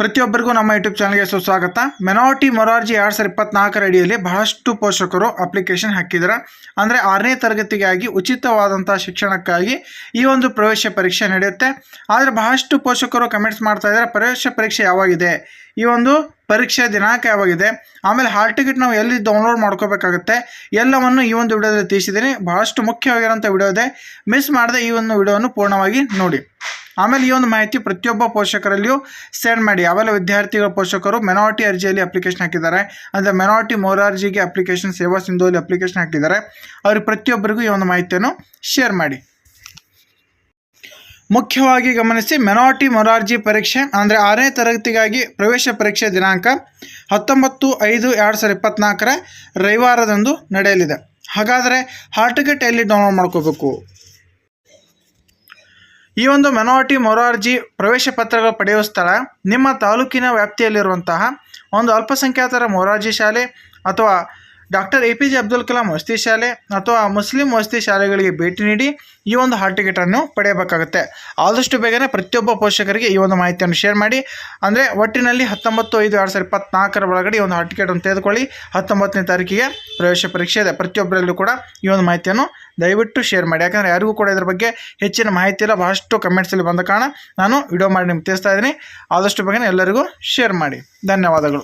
ಪ್ರತಿಯೊಬ್ಬರಿಗೂ ನಮ್ಮ ಯೂಟ್ಯೂಬ್ ಚಾನಲ್ಗೆ ಸುಸ್ವಾಗತ. ಮೆನಾರಿಟಿ ಮೊರಾರ್ಜಿ ಎರಡು ಸಾವಿರದ ಇಪ್ಪತ್ನಾಲ್ಕರ ಅಡಿಯಲ್ಲಿ ಬಹಳಷ್ಟು ಪೋಷಕರು ಅಪ್ಲಿಕೇಶನ್ ಹಾಕಿದ್ದಾರೆ. ಅಂದರೆ ಆರನೇ ತರಗತಿಗಾಗಿ ಉಚಿತವಾದಂಥ ಶಿಕ್ಷಣಕ್ಕಾಗಿ ಈ ಒಂದು ಪ್ರವೇಶ ಪರೀಕ್ಷೆ ನಡೆಯುತ್ತೆ. ಆದರೆ ಬಹಳಷ್ಟು ಪೋಷಕರು ಕಮೆಂಟ್ಸ್ ಮಾಡ್ತಾ ಇದ್ದಾರೆ, ಪ್ರವೇಶ ಪರೀಕ್ಷೆ ಯಾವಾಗಿದೆ? ಈ ಒಂದು ಪರೀಕ್ಷೆ ದಿನಾಂಕ ಯಾವಾಗಿದೆ? ಆಮೇಲೆ ಹಾಲ್ ಟಿಕೆಟ್ ನಾವು ಎಲ್ಲಿ ಡೌನ್ಲೋಡ್ ಮಾಡ್ಕೋಬೇಕಾಗುತ್ತೆ? ಎಲ್ಲವನ್ನು ಈ ಒಂದು ವಿಡಿಯೋದಲ್ಲಿ ತಿಳಿಸಿದ್ದೀನಿ. ಬಹಳಷ್ಟು ಮುಖ್ಯವಾಗಿರೋಂಥ ವಿಡಿಯೋ ಇದೆ. ಮಿಸ್ ಮಾಡದೆ ಈ ಒಂದು ವಿಡಿಯೋವನ್ನು ಪೂರ್ಣವಾಗಿ ನೋಡಿ. ಆಮೇಲೆ ಈ ಒಂದು ಮಾಹಿತಿ ಪ್ರತಿಯೊಬ್ಬ ಪೋಷಕರಲ್ಲಿಯೂ ಸೆಂಡ್ ಮಾಡಿ. ಯಾವೆಲ್ಲ ವಿದ್ಯಾರ್ಥಿಗಳ, ಪೋಷಕರು ಮೆನಾರಿಟಿ ಅರ್ಜಿಯಲ್ಲಿ ಅಪ್ಲಿಕೇಶನ್ ಹಾಕಿದ್ದಾರೆ, ಅಂದರೆ ಮೆನಾರಿಟಿ ಮೊರಾರ್ಜಿಗೆ ಅಪ್ಲಿಕೇಶನ್ ಸೇವಾ ಸಿಂಧುವಲ್ಲಿ ಅಪ್ಲಿಕೇಶನ್ ಹಾಕಿದ್ದಾರೆ, ಅವ್ರಿಗೆ ಪ್ರತಿಯೊಬ್ಬರಿಗೂ ಈ ಒಂದು ಮಾಹಿತಿಯನ್ನು ಶೇರ್ ಮಾಡಿ. ಮುಖ್ಯವಾಗಿ ಗಮನಿಸಿ ಮೆನಾರಿಟಿ ಮೊರಾರ್ಜಿ ಪರೀಕ್ಷೆ, ಅಂದರೆ ಆರನೇ ತರಗತಿಗಾಗಿ ಪ್ರವೇಶ ಪರೀಕ್ಷೆ ದಿನಾಂಕ ಹತ್ತೊಂಬತ್ತು ಐದು ಎರಡು ಸಾವಿರದ ಇಪ್ಪತ್ತ್ನಾಲ್ಕರ ರವಿವಾರದಂದು ನಡೆಯಲಿದೆ. ಹಾಗಾದರೆ ಹಾಲ್ ಟಿಕೆಟ್ ಎಲ್ಲಿ ಡೌನ್ಲೋಡ್ ಮಾಡ್ಕೋಬೇಕು. ಈ ಒಂದು ಮೆನಾರಿಟಿ ಮೊರಾರ್ಜಿ ಪ್ರವೇಶ ಪತ್ರಗಳು ಪಡೆಯುವ ಸ್ಥಳ, ನಿಮ್ಮ ತಾಲೂಕಿನ ವ್ಯಾಪ್ತಿಯಲ್ಲಿರುವಂತಹ ಒಂದು ಅಲ್ಪಸಂಖ್ಯಾತರ ಮೊರಾರ್ಜಿ ಶಾಲೆ ಅಥವಾ doctor A P J Abdul Kalam ವಸತಿ ಶಾಲೆ ಅಥವಾ ಮುಸ್ಲಿಂ ವಸತಿ ಶಾಲೆಗಳಿಗೆ ಭೇಟಿ ನೀಡಿ ಈ ಒಂದು ಹಾಲ್ ಟಿಕೆಟನ್ನು ಪಡೆಯಬೇಕಾಗುತ್ತೆ. ಆದಷ್ಟು ಬೇಗನೆ ಪ್ರತಿಯೊಬ್ಬ ಪೋಷಕರಿಗೆ ಈ ಒಂದು ಮಾಹಿತಿಯನ್ನು ಶೇರ್ ಮಾಡಿ. ಅಂದರೆ ಒಟ್ಟಿನಲ್ಲಿ ಹತ್ತೊಂಬತ್ತು ಐದು ಎರಡು ಸಾವಿರದ ಇಪ್ಪತ್ನಾಲ್ಕರ ಒಳಗಡೆ ಈ ಒಂದು ಹಾಲ್ ಟಿಕೆಟನ್ನು ತೆಗೆದುಕೊಳ್ಳಿ. ಹತ್ತೊಂಬತ್ತನೇ ತಾರೀಕಿಗೆ ಪ್ರವೇಶ ಪರೀಕ್ಷೆ ಇದೆ. ಪ್ರತಿಯೊಬ್ಬರಲ್ಲೂ ಕೂಡ ಈ ಒಂದು ಮಾಹಿತಿಯನ್ನು ದಯವಿಟ್ಟು ಶೇರ್ ಮಾಡಿ. ಯಾಕಂದರೆ ಯಾರಿಗೂ ಕೂಡ ಇದರ ಬಗ್ಗೆ ಹೆಚ್ಚಿನ ಮಾಹಿತಿ ಇಲ್ಲ. ಬಹಳಷ್ಟು ಕಮೆಂಟ್ಸಲ್ಲಿ ಬಂದ ಕಾರಣ ನಾನು ವಿಡಿಯೋ ಮಾಡಿ ನಿಮ್ಗೆ ತಿಳಿಸ್ತಾ ಇದ್ದೀನಿ. ಆದಷ್ಟು ಬೇಗನೆ ಎಲ್ಲರಿಗೂ ಶೇರ್ ಮಾಡಿ. ಧನ್ಯವಾದಗಳು.